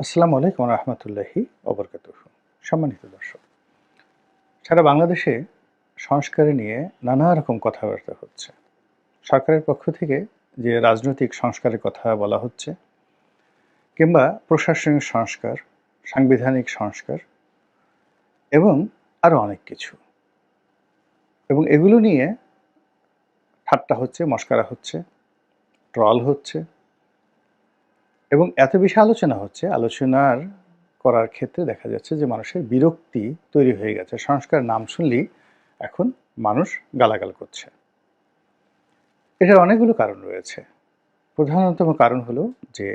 আসসালামু আলাইকুম রহমতুল্লাহি অবরকাত সম্মানিত দর্শক, সারা বাংলাদেশে সংস্কারে নিয়ে নানা রকম কথাবার্তা হচ্ছে। সরকারের পক্ষ থেকে যে রাজনৈতিক সংস্কারের কথা বলা হচ্ছে, কিংবা প্রশাসনিক সংস্কার, সাংবিধানিক সংস্কার, এবং আরও অনেক কিছু। এবং এগুলো নিয়ে ঠাট্টা হচ্ছে, মস্কারা হচ্ছে, ট্রল হচ্ছে এবং এত বেশি আলোচনা হচ্ছে, আলোচনার করার ক্ষেত্রে দেখা যাচ্ছে যে মানুষের বিরক্তি তৈরি হয়ে গেছে। সংস্কার নাম শুনলেই এখন মানুষ গালাগাল করছে। এটার অনেকগুলো কারণ রয়েছে। প্রধানতম কারণ হলো যে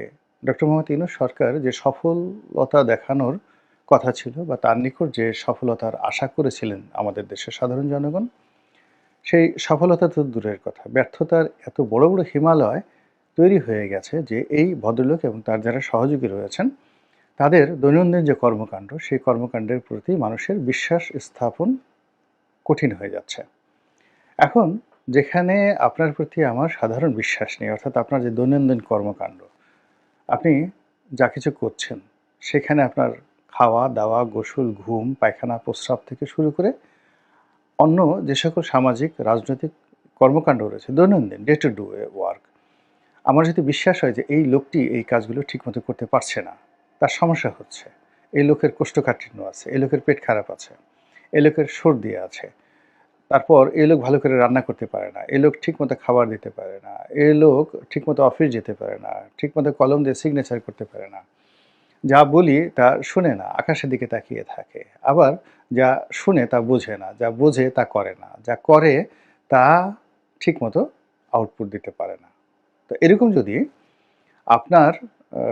ডক্টর মোহাম্মদ ইনুস সরকার যে সফলতা দেখানোর কথা ছিল বা তার নিকট যে সফলতার আশা করেছিলেন আমাদের দেশের সাধারণ জনগণ, সেই সফলতা তো দূরের কথা। ব্যর্থতার এত বড় বড় হিমালয় তৈরি হয়ে গেছে যে এই ভদ্রলোক এবং তার যারা সহযোগী রয়েছেন, তাদের দৈনন্দিন যে কর্মকাণ্ড, সেই কর্মকাণ্ডের প্রতি মানুষের বিশ্বাস স্থাপন কঠিন হয়ে যাচ্ছে। এখন যেখানে আপনার প্রতি আমার সাধারণ বিশ্বাস নেই, অর্থাৎ আপনার যে দৈনন্দিন কর্মকাণ্ড, আপনি যা কিছু করছেন, সেখানে আপনার খাওয়া, দাওয়া, গোসল, ঘুম, পায়খানা, প্রস্রাব থেকে শুরু করে অন্য যে সকল সামাজিক, রাজনৈতিক কর্মকাণ্ড রয়েছে, দৈনন্দিন ডে টু ডু ওয়ার্ক আমার যদি বিশ্বাস হয় যে এই লোকটি এই কাজগুলো ঠিকমতো করতে পারছে না, তার সমস্যা হচ্ছে। এই লোকের কোষ্ঠকাঠিন্য আছে, এই লোকের পেট খারাপ আছে, এই লোকের সর্দি আছে। তারপর এই লোক ভালো করে রান্না করতে পারে না, এই লোক ঠিকমতো খাবার দিতে পারে না, এই লোক ঠিকমতো অফিস যেতে পারে না, ঠিকমতো কলম দিয়ে সিগনেচার করতে পারে না। যা বলি তা শুনে না, আকাশের দিকে তাকিয়ে থাকে। আবার যা শুনে তা বোঝে না, যা বোঝে তা করে না, যা করে তা ঠিকমতো আউটপুট দিতে পারে না। তো এরকম যদি আপনার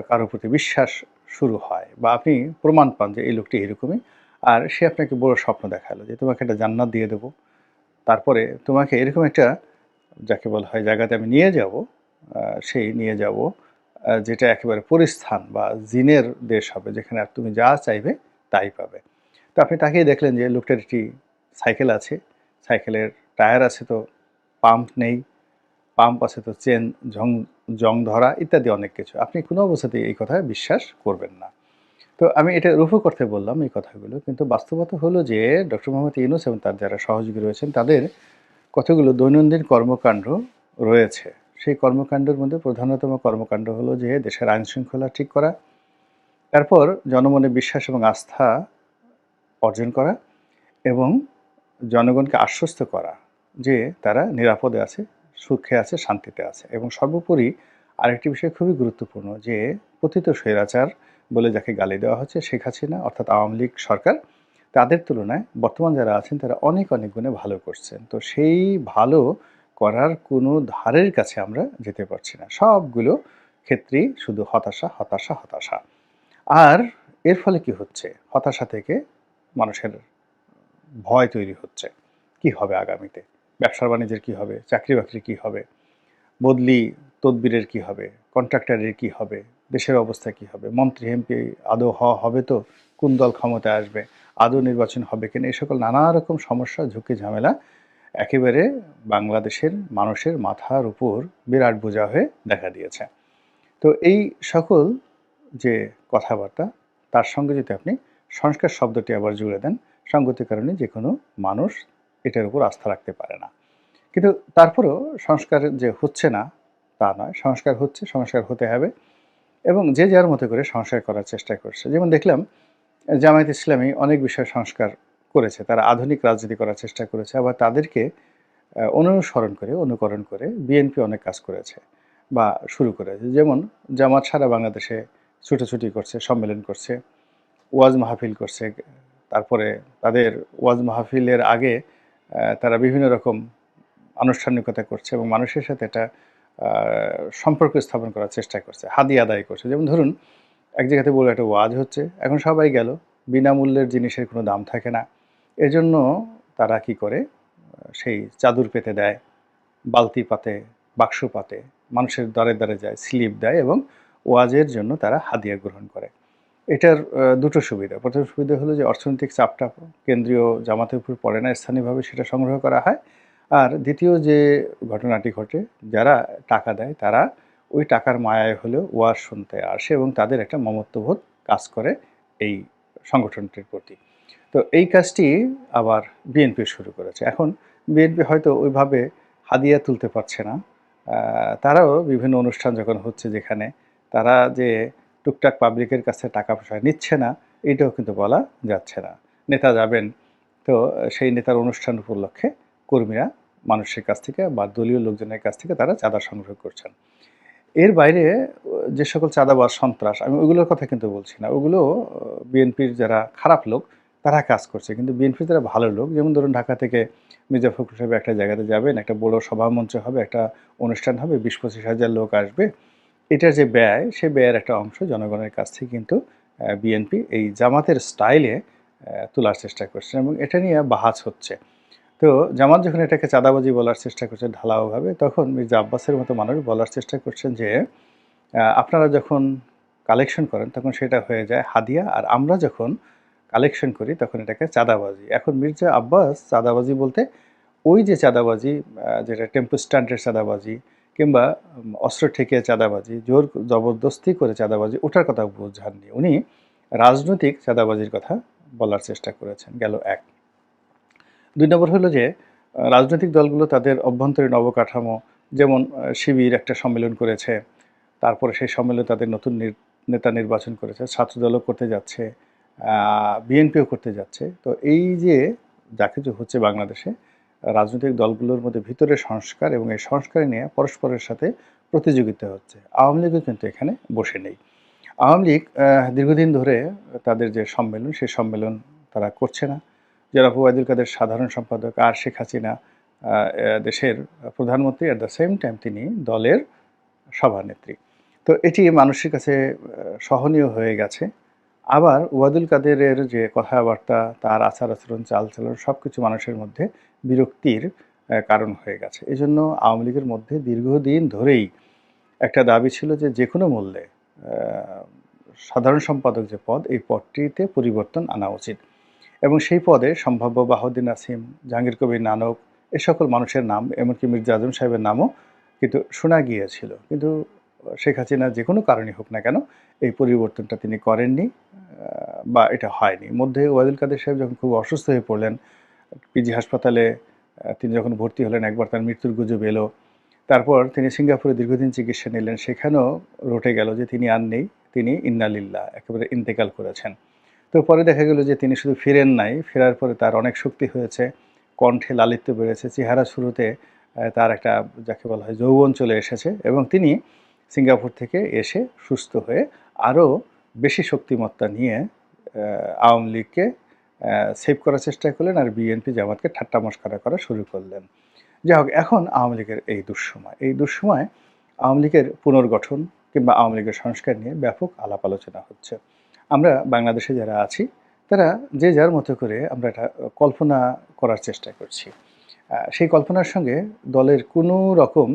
কারোর প্রতি বিশ্বাস শুরু হয় বা আপনি প্রমাণ পান যে এই লোকটি এরকমই, আর সে আপনাকে বড় স্বপ্ন দেখাল যে তোমাকে একটা জান্নাত দিয়ে দেবো, তারপরে তোমাকে এরকম একটা, যাকে বলা হয় জায়গাতে আমি নিয়ে যাব সেই নিয়ে যাব যেটা একেবারে পরিস্থান বা জিনের দেশ হবে, যেখানে আর তুমি যা চাইবে তাই পাবে। তো আপনি তাকেই দেখলেন যে লোকটার একটি সাইকেল আছে, সাইকেলের টায়ার আছে তো, পাম্প নেই পাম্প আছে তো চেন, জং জং ধরা ইত্যাদি অনেক কিছু। আপনি কোনো অবস্থাতেই এই কথায় বিশ্বাস করবেন না। তো আমি এটা রুফু করতে বললাম এই কথাগুলো, কিন্তু বাস্তবতা হলো যে ডক্টর মোহাম্মদ ইউনুস এবং তার যারা সহযোগী রয়েছেন, তাদের কতগুলো দৈনন্দিন কর্মকাণ্ড রয়েছে। সেই কর্মকাণ্ডের মধ্যে প্রধানতম কর্মকাণ্ড হলো যে দেশের আইন শৃঙ্খলা ঠিক করা, তারপর জনমনে বিশ্বাস এবং আস্থা অর্জন করা এবং জনগণকে আশ্বস্ত করা যে তারা নিরাপদে আছে সুখে আছে, শান্তিতে আছে। এবং সর্বোপরি আরেকটি বিষয় খুবই গুরুত্বপূর্ণ যে পতিত স্বৈরাচার বলে যাকে গালি দেওয়া হচ্ছে, শেখ হাসিনা অর্থাৎ আওয়ামী লীগ সরকার, তাদের তুলনায় বর্তমান যারা আছেন, তারা অনেক অনেক গুণে ভালো করছেন। তো সেই ভালো করার কোনো ধারের কাছে আমরা যেতে পারছি না। সবগুলো ক্ষেত্রেই শুধু হতাশা হতাশা হতাশা। আর এর ফলে কি হচ্ছে? হতাশা থেকে মানুষের ভয় তৈরি হচ্ছে। কি হবে আগামীতে? ব্যবসা বাণিজ্যের কী হবে? চাকরি বাকরি কী হবে? বদলি তদবিরের কি হবে? কন্ট্রাক্টরের কি হবে? দেশের অবস্থা কি হবে? মন্ত্রী, এমপি, আদৌ হওয়া হবে তো? কোন দল ক্ষমতায় আসবে? আদৌ নির্বাচন হবে কিনা? এই সকল নানা রকম সমস্যা, ঝুঁকি, ঝামেলা একেবারে বাংলাদেশের মানুষের মাথার উপর বিরাট বোঝা হয়ে দেখা দিয়েছে। তো এই সকল যে কথাবার্তা, তার সঙ্গে যদি আপনি সংস্কার শব্দটি আবার জুড়ে দেন সঙ্গতির কারণে যে কোনো মানুষ এটার উপর আস্থা রাখতে পারে না। কিন্তু তারপরেও সংস্কার যে হচ্ছে না, তা নয়। সংস্কার হচ্ছে, সংস্কার হতে হবে এবং যে যার মতো করে সংস্কার করার চেষ্টা করছে। যেমন দেখলাম, জামায়াত ইসলামী অনেক বিষয় সংস্কার করেছে। তারা আধুনিক রাজনীতি করার চেষ্টা করেছে, আবার তাদেরকে অনুসরণ করে, অনুকরণ করে বিএনপি অনেক কাজ করেছে বা শুরু করেছে। যেমন জামাত সারা বাংলাদেশে ছুটোছুটি করছে, সম্মেলন করছে, ওয়াজ মাহফিল করছে। তারপরে তাদের ওয়াজ মাহফিলের আগে তারা বিভিন্ন রকম আনুষ্ঠানিকতা করছে এবং মানুষের সাথে এটা সম্পর্ক স্থাপন করার চেষ্টা করছে, হাদি আদায় করছে। যেমন ধরুন, এক জায়গাতে বলে একটা ওয়াজ হচ্ছে, এখন সবাই গেল, বিনামূল্যের জিনিসের কোনো দাম থাকে না। এজন্য তারা কি করে? সেই চাদর পেতে দেয়, বালতি পাতে, বাক্স পাতে, মানুষের দরে দরে যায়, স্লিপ দেয় এবং ওয়াজের জন্য তারা হাদিয়া গ্রহণ করে। এটার দুটো সুবিধা। প্রথম সুবিধা হলো যে অর্থনৈতিক চাপটা কেন্দ্রীয় জামাতের উপর পড়ে না, স্থানীয়ভাবে সেটা সংগ্রহ করা হয়। আর দ্বিতীয় যে ঘটনাটি ঘটে, যারা টাকা দেয়, তারা ওই টাকার মায়ায় হলেও ওয়াজ শুনতে আসে এবং তাদের একটা মমত্ববোধ কাজ করে এই সংগঠনটির প্রতি। তো এই কাজটি আবার বিএনপি শুরু করেছে। এখন বিএনপি হয়তো ওইভাবে হাদিয়া তুলতে পারছে না। তারাও বিভিন্ন অনুষ্ঠান যখন হচ্ছে যেখানে, তারা যে টুকটাক পাবলিকের কাছে টাকা পয়সা নিচ্ছে না, এটাও কিন্তু বলা যাচ্ছে না। নেতা যাবেন, তো সেই নেতার অনুষ্ঠান উপলক্ষে কর্মীরা মানুষের কাছ থেকে বা দলীয় লোকজনের কাছ থেকে তারা চাঁদা সংগ্রহ করছেন। এর বাইরে যে সকল চাঁদাবাজ সন্ত্রাস, আমি ওইগুলোর কথা কিন্তু বলছি না, ওগুলো বিএনপির যারা খারাপ লোক, তারা কাজ করছে। কিন্তু বিএনপির যারা ভালো লোক, যেমন ধরুন ঢাকা থেকে মির্জা ফখরুল সাহেব একটা জায়গাতে যাবেন, একটা বড় সভা মঞ্চ হবে, একটা অনুষ্ঠান হবে, বিশ পঁচিশ হাজার লোক আসবে এটার যে ব্যয়, সে ব্যয়ের একটা অংশ জনগণের কাছ থেকে কিন্তু বিএনপি এই জামাতের স্টাইলে তোলার চেষ্টা করছে এবং এটা নিয়ে বাহাজ হচ্ছে। তো জামাত যখন এটাকে চাঁদাবাজি বলার চেষ্টা করছে ঢালাওভাবে, তখন মির্জা আব্বাসের মতো মানুষ বলার চেষ্টা করছেন যে আপনারা যখন কালেকশন করেন, তখন সেটা হয়ে যায় হাদিয়া, আর আমরা যখন কালেকশন করি, তখন এটাকে চাঁদাবাজি। এখন মির্জা আব্বাস চাঁদাবাজি বলতে, ওই যে চাঁদাবাজি যেটা টেম্পো স্ট্যান্ডের চাঁদাবাজি কিংবা অস্ত্র ঠেকে চাঁদাবাজি, জোর জবরদস্তি করে চাঁদাবাজি, ওটার কথা বোঝাননি। উনি রাজনৈতিক চাঁদাবাজির কথা বলার চেষ্টা করেছেন। গেল এক। দুই নম্বর হলো যে, রাজনৈতিক দলগুলো তাদের অভ্যন্তরীণ অবকাঠামো, যেমন শিবির একটা সম্মেলন করেছে, তারপরে সেই সম্মেলনে তাদের নতুন নেতা নির্বাচন করেছে, ছাত্রদলও করতে যাচ্ছে বিএনপিও করতে যাচ্ছে। তো এই যে যা কিছু হচ্ছে বাংলাদেশে রাজনৈতিক দলগুলোর মধ্যে ভিতরে সংস্কার এবং এই সংস্কার নিয়ে পরস্পরের সাথে প্রতিযোগিতা হচ্ছে। আওয়ামী লীগও কিন্তু এখানে বসে নেই। আওয়ামী লীগ দীর্ঘদিন ধরে তাদের যে সম্মেলন, সেই সম্মেলন তারা করছে না। যারা ওবায়দুল কাদের সাধারণ সম্পাদক, আর শেখ হাসিনা দেশের প্রধানমন্ত্রী অ্যাট দ্য সেম টাইম তিনি দলের সভানেত্রী। তো এটি মানুষের কাছে সহনীয় হয়ে গেছে। আবার ওয়াদুল কাদেরের যে কথাবার্তা, তার আচার আচরণ চালচলন সব কিছু মানুষের মধ্যে বিরক্তির কারণ হয়ে গেছে। এই জন্য আওয়ামী লীগের মধ্যে দীর্ঘদিন ধরেই একটা দাবি ছিল যে যে কোনো মূল্যে সাধারণ সম্পাদক যে পদ, এই পদটিতে পরিবর্তন আনা উচিত। এবং সেই পদে সম্ভাব্য বাহুদ্দিন আসিম জাহাঙ্গীর কবির নানক, এ সকল মানুষের নাম, এমনকি মির্জা আজম সাহেবের নামও কিন্তু শোনা গিয়েছিল। কিন্তু শেখ হাসিনা যে কোনো কারণে হোক না কেন, এই পরিবর্তনটা তিনি করেননি বা এটা হয়নি। মধ্যে ওয়াদুল কাদের সাহেব যখন খুব অসুস্থ হয়ে পড়লেন, পিজি হাসপাতালে তিনি যখন ভর্তি হলেন, একবার তার মৃত্যুর গুজব এলো। তারপর তিনি সিঙ্গাপুরে দীর্ঘদিন চিকিৎসা নিলেন। সেখানেও রটে গেল যে তিনি আর নেই, তিনি ইন্নালিল্লাহ, একেবারে ইন্তেকাল করেছেন। তো পরে দেখা গেল যে তিনি শুধু ফিরেন নাই, ফেরার পরে তার অনেক শক্তি হয়েছে, কণ্ঠে লালিত্য বেড়েছে, চেহারা শুরুতে তার একটা যাকে বলা হয় যৌবন চলে এসেছে এবং তিনি সিঙ্গাপুর থেকে এসে সুস্থ হয়ে আরও বেশি শক্তিমত্তা নিয়ে আওয়ামী লীগকে সেভ করার চেষ্টা করলেন আর বিএনপি জামাতকে ঠাট্টা মস্করা করা শুরু করলেন। যাই হোক, এখন আওয়ামী লীগের এই দুঃসময় এই দুঃসময় আওয়ামী লীগের পুনর্গঠন কিংবা আওয়ামী লীগের সংস্কার নিয়ে ব্যাপক আলাপ আলোচনা হচ্ছে। আমরা বাংলাদেশে যারা আছি, তারা যে যার মতো করে আমরা এটা কল্পনা করার চেষ্টা করছি। সেই কল্পনার সঙ্গে দলের কোনো রকম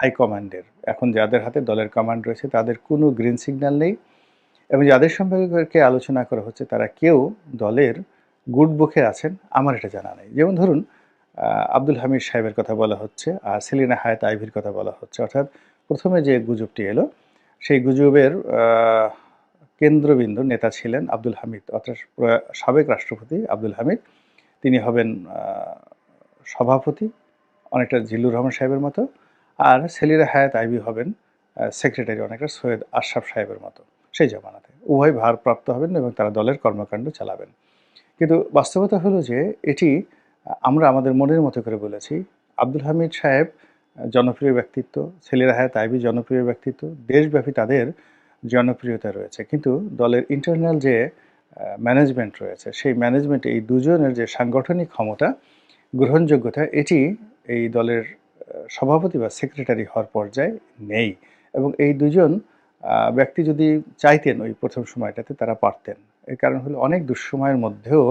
হাইকমান্ডের এখন যাদের হাতে দলের কমান্ড রয়েছে, তাদের কোনো গ্রিন সিগন্যাল নেই। এবং যাদের সম্পর্কে আলোচনা করা হচ্ছে, তারা কেউ দলের গুড বুকে আছেন, আমার এটা জানা নেই। যেমন ধরুন আব্দুল হামিদ সাহেবের কথা বলা হচ্ছে, আর সেলিনা হায়াত আইভির কথা বলা হচ্ছে। অর্থাৎ প্রথমে যে গুজবটি এলো, সেই গুজবের কেন্দ্রবিন্দু নেতা ছিলেন আব্দুল হামিদ, অর্থাৎ সাবেক রাষ্ট্রপতি আব্দুল হামিদ। তিনি হবেন সভাপতি, অনেকটা জিল্লুর রহমান সাহেবের মতো। আর সেলিরা হায়াত আইবি হবেন সেক্রেটারি অনেকটা সৈয়দ আশরাফ সাহেবের মতো। সেই জমানাতে। উভয় ভারপ্রাপ্ত হবেন এবং তারা দলের কর্মকাণ্ড চালাবেন। কিন্তু বাস্তবতা হলো যে, এটি আমরা আমাদের মনের মতো করে বলেছি, আব্দুল হামিদ সাহেব জনপ্রিয় ব্যক্তিত্ব ছেলেরা হায়াত আইবি জনপ্রিয় ব্যক্তিত্ব, দেশব্যাপী তাদের জনপ্রিয়তা রয়েছে। কিন্তু দলের ইন্টারনাল যে ম্যানেজমেন্ট রয়েছে, সেই ম্যানেজমেন্ট এই দুজনের যে সাংগঠনিক ক্ষমতা, গ্রহণযোগ্যতা, এটি এই দলের সভাপতি বা সেক্রেটারি হওয়ার পর্যায়ে নেই এবং এই দুজন ব্যক্তি যদি চাইতেন ওই প্রথম সময়টাতে তারা পারতেন। এর কারণ হলো অনেক দুঃসময়ের মধ্যেও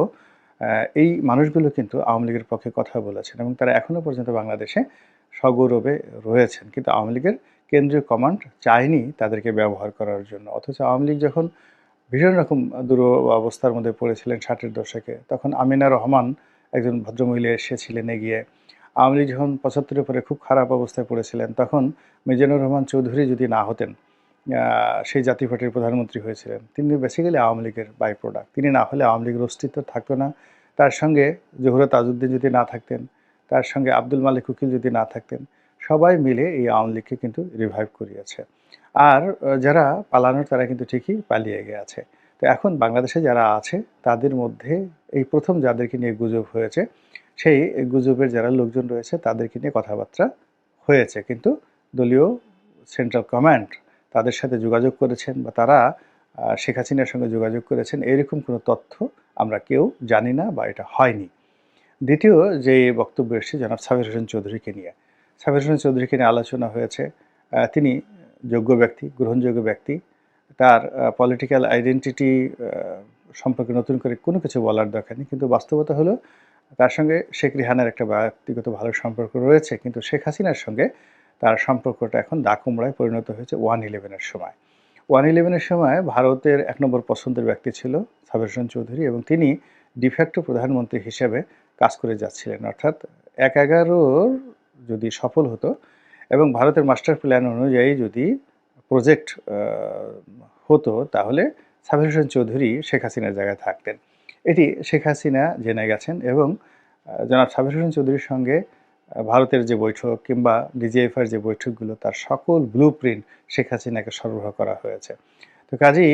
এই মানুষগুলো কিন্তু আওয়ামী লীগের পক্ষে কথা বলেছেন এবং তারা এখনও পর্যন্ত বাংলাদেশে সগৌরবে রয়েছেন। কিন্তু আওয়ামী লীগের কেন্দ্রীয় কমান্ড চায়নি তাদেরকে ব্যবহার করার জন্য। অথচ আওয়ামী লীগ যখন ভীষণ রকম দুর অবস্থার মধ্যে পড়েছিলেন ষাটের দশকে, তখন আমিনা রহমান একজন ভদ্রমহিলা এসেছিলেন এগিয়ে। আওয়ামী লীগ যখন পঁচাত্তরের পরে খুব খারাপ অবস্থায় পড়েছিলেন, তখন মিজানুর রহমান চৌধুরী যদি না হতেন সেই জাতীয় পার্টির প্রধানমন্ত্রী হয়েছিলেন। তিনি বেসিক্যালি আওয়ামী লীগের বাই প্রোডাক্ট তিনি না হলে আওয়ামী লীগের অস্তিত্ব থাকতো না। তার সঙ্গে জহুরা তাজউদ্দিন যদি না থাকতেন, তার সঙ্গে আব্দুল মালিক উকিল যদি না থাকতেন, সবাই মিলে এই আওয়ামী লীগকে কিন্তু রিভাইভ করিয়েছে। আর যারা পালানোর, তারা কিন্তু ঠিকই পালিয়ে গেছে। তো এখন বাংলাদেশে যারা আছে, তাদের মধ্যে এই প্রথম যাদেরকে নিয়ে গুজব হয়েছে সেই গুজবের যারা লোকজন রয়েছে, তাদেরকে নিয়ে কথাবার্তা হয়েছে। কিন্তু দলীয় সেন্ট্রাল কমান্ড তাদের সাথে যোগাযোগ করেছেন বা তারা শেখ হাসিনার সঙ্গে যোগাযোগ করেছেন, এরকম কোনো তথ্য আমরা কেউ জানি না বা এটা হয়নি। দ্বিতীয় যে বক্তব্য এসেছে, জনাব সাবির হোসেন চৌধুরীকে নিয়ে। সাবির হোসেন চৌধুরীকে নিয়ে আলোচনা হয়েছে। তিনি যোগ্য ব্যক্তি, গ্রহণযোগ্য ব্যক্তি। তার পলিটিক্যাল আইডেন্টিটি সম্পর্কে নতুন করে কোনো কিছু বলার দরকার নেই। কিন্তু বাস্তবতা হলো তার সঙ্গে শেখ রিহানের একটা ব্যক্তিগত ভালো সম্পর্ক রয়েছে, কিন্তু শেখ হাসিনার সঙ্গে তার সম্পর্কটা এখন দাকুমড়ায় পরিণত হয়েছে ওয়ান ইলেভেনের সময়। ওয়ান ইলেভেনের সময় ভারতের এক নম্বর পছন্দের ব্যক্তি ছিল সাবির চৌধুরী এবং তিনি ডিফ্যাক্টো প্রধানমন্ত্রী হিসেবে কাজ করে যাচ্ছিলেন। অর্থাৎ এক এগারোর যদি সফল হতো এবং ভারতের মাস্টার প্ল্যান অনুযায়ী যদি প্রজেক্ট হতো, তাহলে সাবির চৌধুরী শেখ হাসিনার জায়গায় থাকতেন। এটি শেখ হাসিনা জেনে গেছেন এবং জনাব সাবির হোসেন চৌধুরীর সঙ্গে ভারতের যে বৈঠক কিংবা ডিজিএফআর যে বৈঠকগুলো, তার সকল ব্লু প্রিন্ট শেখ হাসিনাকে সরবরাহ করা হয়েছে। তো কাজেই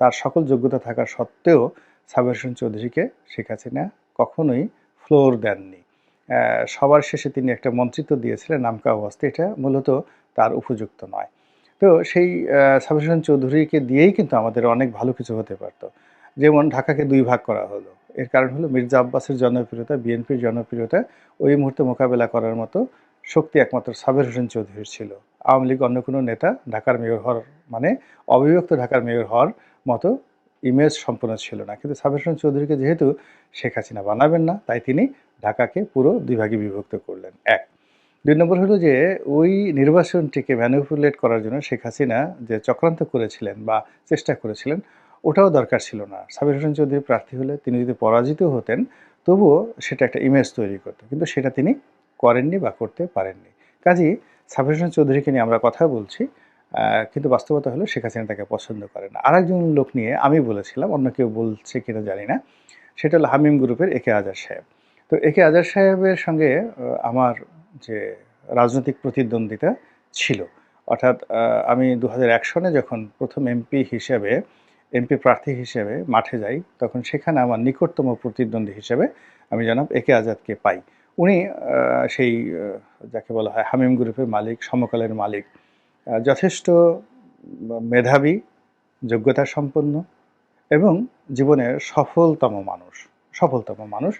তার সকল যোগ্যতা থাকা সত্ত্বেও সাবির হোসেন চৌধুরীকে শেখ হাসিনা কখনোই ফ্লোর দেননি। সবার শেষে তিনি একটা মন্ত্রিত্ব দিয়েছিলেন নামকা অবস্থা এটা মূলত তার উপযুক্ত নয়। তো সেই সাবির হোসেন চৌধুরীকে দিয়েই কিন্তু আমাদের অনেক ভালো কিছু হতে পারতো। যেমন ঢাকাকে দুই ভাগ করা হলো। এর কারণ হলো মির্জা আব্বাসের জনপ্রিয়তা, বিএনপির জনপ্রিয়তা, ওই মুহূর্তে মোকাবেলা করার মতো শক্তি একমাত্র সাবের হোসেন চৌধুরীর ছিল। আওয়ামী লীগ অন্য কোনো নেতা ঢাকার মেয়র হওয়ার মানে অবিভক্ত ঢাকার মেয়র হওয়ার মতো ইমেজ সম্পন্ন ছিল না। কিন্তু সাবের হোসেন চৌধুরীকে যেহেতু শেখ হাসিনা বানাবেন না, তাই তিনি ঢাকাকে পুরো দুই ভাগে বিভক্ত করলেন। এক, দুই নম্বর হলো যে ওই নির্বাচনটিকে ম্যানিপুলেট করার জন্য শেখ হাসিনা যে চক্রান্ত করেছিলেন বা চেষ্টা করেছিলেন ওটাও দরকার ছিল না। সাবির হোসেন চৌধুরী প্রার্থী হলে তিনি যদি পরাজিত হতেন, তবুও সেটা একটা ইমেজ তৈরি করতো। কিন্তু সেটা তিনি করেননি বা করতে পারেননি। কাজেই সাবির হোসেন চৌধুরীকে নিয়ে আমরা কথা বলছি কিন্তু বাস্তবতা হলো শেখ হাসিনা তাকে পছন্দ করে না। আরেকজন লোক নিয়ে আমি বলেছিলাম, অন্য কেউ বলছে কিনা জানি না, সেটা হলো হামিম গ্রুপের একে আজার সাহেব। তো একে আজার সাহেবের সঙ্গে আমার যে রাজনৈতিক প্রতিদ্বন্দ্বিতা ছিল, অর্থাৎ আমি দু হাজার সনে যখন প্রথম এমপি হিসেবে এমপি প্রার্থী হিসেবে মাঠে যাই, তখন সেখানে আমার নিকটতম প্রতিদ্বন্দ্বী হিসেবে আমি জনাব একে আজাদকে পাই। উনি সেই যাকে বলা হয় হামিম গ্রুপের মালিক, সমকালের মালিক যথেষ্ট মেধাবী যোগ্যতা সম্পন্ন এবং জীবনের সফলতম মানুষ সফলতম মানুষ।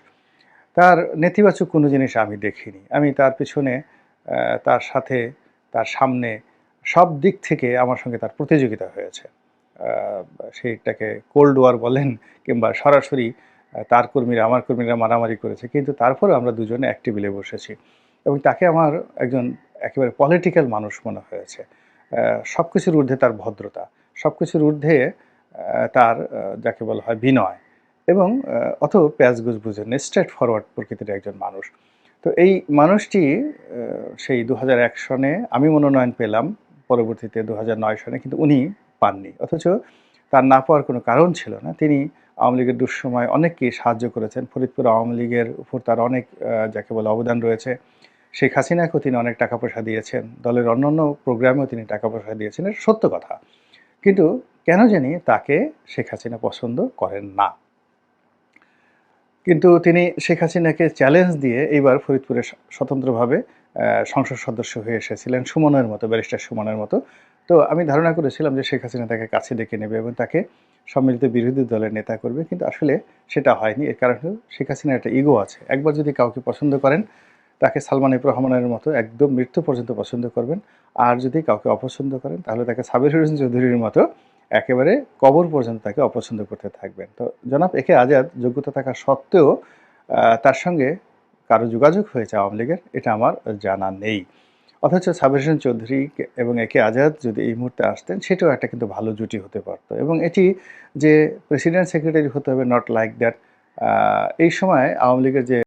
তার নেতিবাচক কোনো জিনিস আমি দেখিনি। আমি তার পিছনে তার সাথে, তার সামনে সব দিক থেকে আমার সঙ্গে তার প্রতিযোগিতা হয়েছে। সেইটাকে কোল্ড ওয়ার বলেন কিংবা সরাসরি তার কর্মীরা, আমার কর্মীরা মারামারি করেছে। কিন্তু তারপরে আমরা দুজনে এক বসেছি। এবং তাকে আমার একজন একেবারে পলিটিক্যাল মানুষ মনে হয়েছে। সব কিছুর ঊর্ধ্বে তার ভদ্রতা সব কিছুর ঊর্ধ্বে তার যাকে বলা হয় বিনয় এবং অত প্যাজগুজ বুঝেন স্ট্রেট ফরওয়ার্ড প্রকৃতির একজন মানুষ। তো এই মানুষটি সেই দু হাজার এক সনে আমি মনোনয়ন পেলাম, পরবর্তীতে দু হাজার নয় সনে, কিন্তু উনি পাননি। অথচ তার না পাওয়ার কোনো কারণ ছিল না। তিনি আওয়ামী লীগের দুঃসময় অনেককে সাহায্য করেছেন। ফরিদপুর আওয়ামী লীগের উপর তার অনেক যাকে বলে অবদান রয়েছে। শেখ হাসিনাকেও তিনি অনেক টাকা পয়সা দিয়েছেন। দলের অন্যান্য প্রোগ্রামেও তিনি টাকা পয়সা দিয়েছেন। এটা সত্য কথা। কিন্তু কেন জানি তাকে শেখ হাসিনা পছন্দ করেন না। কিন্তু তিনি শেখ হাসিনাকে চ্যালেঞ্জ দিয়ে এইবার ফরিদপুরে স্বতন্ত্রভাবে সংসদ সদস্য হয়ে এসেছিলেন সুমনের মতো, ব্যারিস্টার সুমনের মতো। তো আমি ধারণা করেছিলাম যে শেখ হাসিনা তাকে কাছে ডেকে নেবে এবং তাকে সম্মিলিত বিরোধী দলের নেতা করবে, কিন্তু আসলে সেটা হয়নি। এর কারণ হলো শেখ হাসিনার একটা ইগো আছে। একবার যদি কাউকে পছন্দ করেন, তাকে সালমান ইব রহমানের মতো একদম মৃত্যু পর্যন্ত পছন্দ করবেন। আর যদি কাউকে অপছন্দ করেন, তাহলে তাকে সাবির হোসেন চৌধুরীর মতো একেবারে কবর পর্যন্ত তাকে অপছন্দ করতে থাকবেন। তো জনাব, একে আজাদ যোগ্যতা থাকা সত্ত্বেও তার সঙ্গে কারও যোগাযোগ হয়েছে আওয়ামী লীগের, এটা আমার জানা নেই। অথচ সাবির হোসেন চৌধুরী এবং একে আজাদ যদি এই মুহূর্তে আসতেন, সেটাও একটা কিন্তু ভালো জুটি হতে পারত। এবং এটি যে প্রেসিডেন্ট সেক্রেটারি হতে হবে নট লাইক দ্যাট এই সময় আওয়ামী লীগের যে